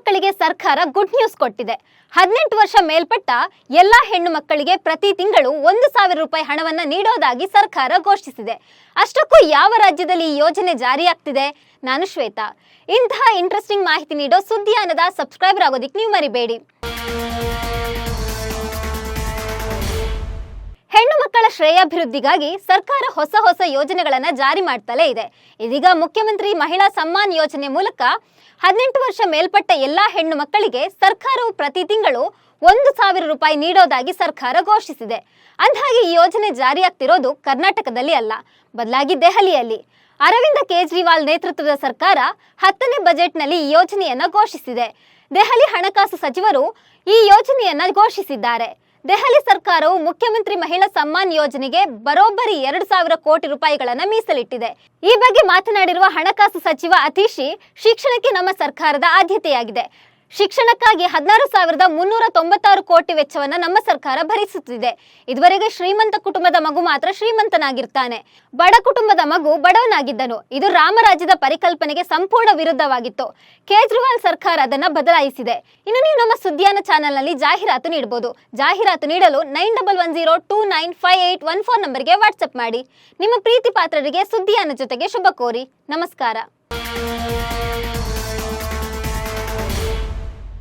ಮಕ್ಕಳಿಗೆ ಸರ್ಕಾರ good news ಕೊಟ್ಟಿದೆ. ಹದಿನೆಂಟು ವರ್ಷ ಮೇಲ್ಪಟ್ಟ ಎಲ್ಲ ಹೆಣ್ಣು ಮಕ್ಕಳಿಗೆ ಪ್ರತಿ ತಿಂಗಳು ಒಂದು ಸಾವಿರ ರೂಪಾಯಿ ಹಣವನ್ನ ನೀಡೋದಾಗಿ ಸರ್ಕಾರ ಘೋಷಿಸಿದೆ. ಅಷ್ಟಕ್ಕೂ ಯಾವ ರಾಜ್ಯದಲ್ಲಿ ಈ ಯೋಜನೆ ಜಾರಿಯಾಗ್ತಿದೆ? ನಾನು ಶ್ವೇತಾ. ಇಂತಹ ಇಂಟ್ರೆಸ್ಟಿಂಗ್ ಮಾಹಿತಿ ನೀಡೋ ಸುದ್ದಿಯಾನದ ಸಬ್ಸ್ಕ್ರೈಬರ್ ಆಗೋದಿಕ್ಕೆ ನೀವು ಮರಿಬೇಡಿ. ಶ್ರೇಯಾಭಿವೃದ್ಧಿಗಾಗಿ ಸರ್ಕಾರ ಹೊಸ ಹೊಸ ಯೋಜನೆಗಳನ್ನ ಜಾರಿ ಮಾಡ್ತಲೇ ಇದೆ. ಇದೀಗ ಮುಖ್ಯಮಂತ್ರಿ ಮಹಿಳಾ ಸಮ್ಮಾನ್ ಯೋಜನೆ ಮೂಲಕ ಹದಿನೆಂಟು ವರ್ಷ ಮೇಲ್ಪಟ್ಟ ಎಲ್ಲಾ ಹೆಣ್ಣು ಮಕ್ಕಳಿಗೆ ಸರ್ಕಾರವು ಪ್ರತಿ ತಿಂಗಳು ಒಂದು ಸಾವಿರ ರೂಪಾಯಿ ನೀಡೋದಾಗಿ ಸರ್ಕಾರ ಘೋಷಿಸಿದೆ. ಅಂದಹಾಗೆ ಈ ಯೋಜನೆ ಜಾರಿಯಾಗ್ತಿರೋದು ಕರ್ನಾಟಕದಲ್ಲಿ ಅಲ್ಲ, ಬದಲಾಗಿ ದೆಹಲಿಯಲ್ಲಿ. ಅರವಿಂದ ಕೇಜ್ರಿವಾಲ್ ನೇತೃತ್ವದ ಸರ್ಕಾರ ಹತ್ತನೇ ಬಜೆಟ್ನಲ್ಲಿ ಈ ಯೋಜನೆಯನ್ನ ಘೋಷಿಸಿದೆ. ದೆಹಲಿ ಹಣಕಾಸು ಸಚಿವರು ಈ ಯೋಜನೆಯನ್ನ ಘೋಷಿಸಿದ್ದಾರೆ. ದೆಹಲಿ ಸರ್ಕಾರವು ಮುಖ್ಯಮಂತ್ರಿ ಮಹಿಳಾ ಸಮ್ಮಾನ್ ಯೋಜನೆಗೆ ಬರೋಬ್ಬರಿ ಎರಡು ಸಾವಿರ ಕೋಟಿ ರೂಪಾಯಿಗಳನ್ನು ಮೀಸಲಿಟ್ಟಿದೆ. ಈ ಬಗ್ಗೆ ಮಾತನಾಡಿರುವ ಹಣಕಾಸು ಸಚಿವ ಅತೀಶಿ, ಶಿಕ್ಷಣಕ್ಕೆ ನಮ್ಮ ಸರ್ಕಾರದ ಆದ್ಯತೆಯಾಗಿದೆ. ಶಿಕ್ಷಣಕ್ಕಾಗಿ ಹದಿನಾರು ಸಾವಿರದ ಮುನ್ನೂರ ತೊಂಬತ್ತಾರು ಕೋಟಿ ವೆಚ್ಚವನ್ನ ನಮ್ಮ ಸರ್ಕಾರ ಭರಿಸುತ್ತಿದೆ. ಇದುವರೆಗೆ ಶ್ರೀಮಂತ ಕುಟುಂಬದ ಮಗು ಮಾತ್ರ ಶ್ರೀಮಂತನಾಗಿರ್ತಾನೆ. ಬಡ ಕುಟುಂಬದ ಮಗು ಬಡವನಾಗಿದ್ದನು. ಇದು ರಾಮರಾಜ್ಯದ ಪರಿಕಲ್ಪನೆಗೆ ಸಂಪೂರ್ಣ ವಿರುದ್ಧವಾಗಿತ್ತು. ಕೇಜ್ರಿವಾಲ್ ಸರ್ಕಾರ ಅದನ್ನ ಬದಲಾಯಿಸಿದೆ. ಇನ್ನು ನೀವು ನಮ್ಮ ಸುದ್ದಿಯಾನ ಚಾನೆಲ್ನಲ್ಲಿ ಜಾಹೀರಾತು ನೀಡಬಹುದು ಜಾಹೀರಾತು ನೀಡಲು nine double one zero two nine five eight one four ನಂಬರ್ಗೆ ವಾಟ್ಸ್ಆಪ್ ಮಾಡಿ. ನಿಮ್ಮ ಪ್ರೀತಿ ಪಾತ್ರರಿಗೆ ಸುದ್ದಿಯಾನ ಜೊತೆಗೆ ಶುಭ ಕೋರಿ. ನಮಸ್ಕಾರ.